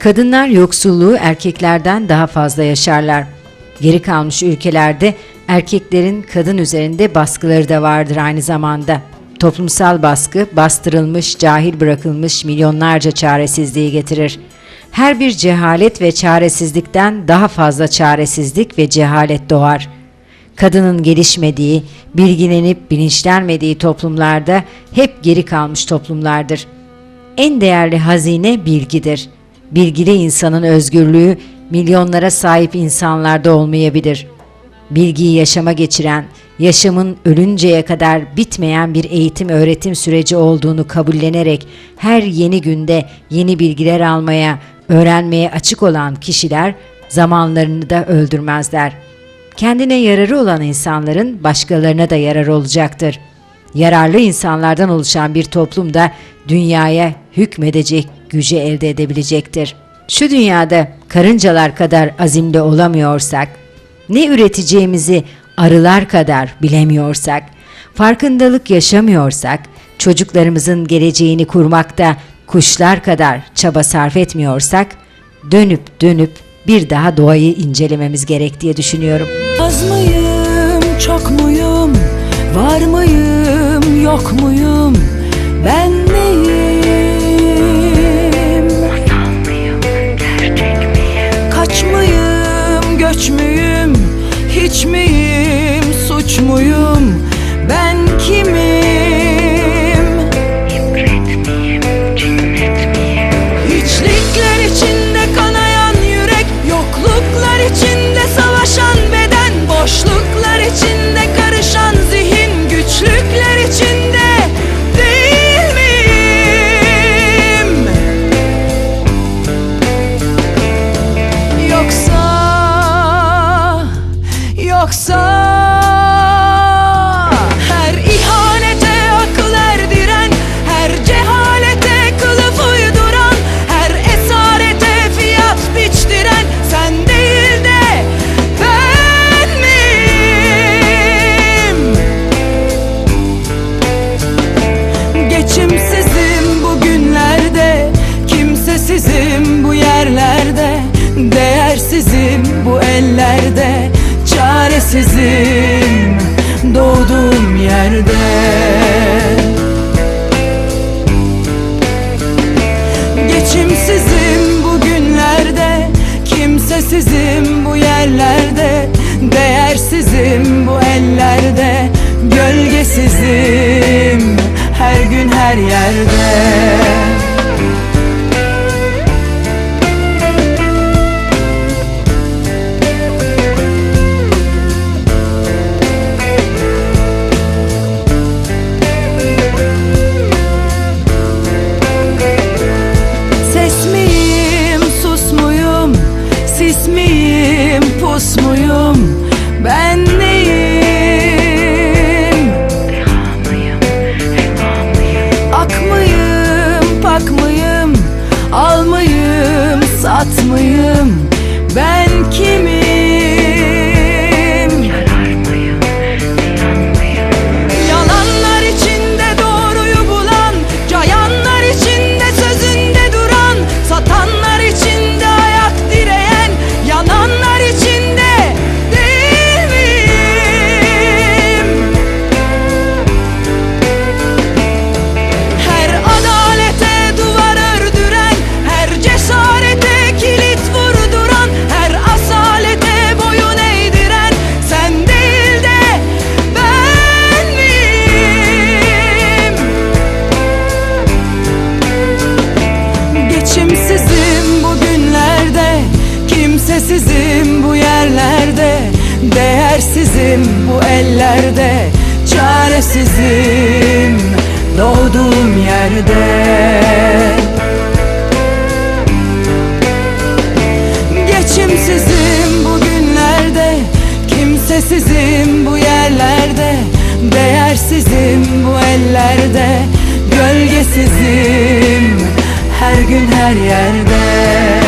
Kadınlar yoksulluğu erkeklerden daha fazla yaşarlar. Geri kalmış ülkelerde erkeklerin kadın üzerinde baskıları da vardır aynı zamanda. Toplumsal baskı bastırılmış, cahil bırakılmış milyonlarca çaresizliği getirir. Her bir cehalet ve çaresizlikten daha fazla çaresizlik ve cehalet doğar. Kadının gelişmediği, bilgilenip bilinçlenmediği toplumlarda hep geri kalmış toplumlardır. En değerli hazine bilgidir. Bilgili insanın özgürlüğü milyonlara sahip insanlarda olmayabilir. Bilgiyi yaşama geçiren, yaşamın ölünceye kadar bitmeyen bir eğitim öğretim süreci olduğunu kabullenerek her yeni günde yeni bilgiler almaya, öğrenmeye açık olan kişiler zamanlarını da öldürmezler. Kendine yararı olan insanların başkalarına da yararı olacaktır. Yararlı insanlardan oluşan bir toplum da dünyaya hükmedecek gücü elde edebilecektir. Şu dünyada karıncalar kadar azimli olamıyorsak, ne üreteceğimizi arılar kadar bilemiyorsak, farkındalık yaşamıyorsak, çocuklarımızın geleceğini kurmakta kuşlar kadar çaba sarf etmiyorsak, dönüp dönüp bir daha doğayı incelememiz gerek diye düşünüyorum. Az mıyım, çok muyum? Var mıyım, yok muyum? Ben neyim? Kimsesizim bu yerlerde Değersizim bu ellerde. Çaresizim doğduğum yerde. Geçimsizim bugünlerde Kimsesizim bu yerlerde. Değersizim bu ellerde Gölgesizim her gün her yerde sat mıyım? Ben kimim? Değersizim bu ellerde Çaresizim doğduğum yerde. Geçimsizim bugünlerde Kimsesizim bu yerlerde. Değersizim bu ellerde Gölgesizim her gün her yerde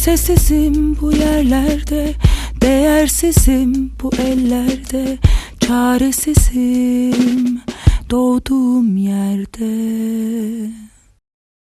Kimsesizim bu yerlerde Değersizim bu ellerde Çaresizim doğduğum yerde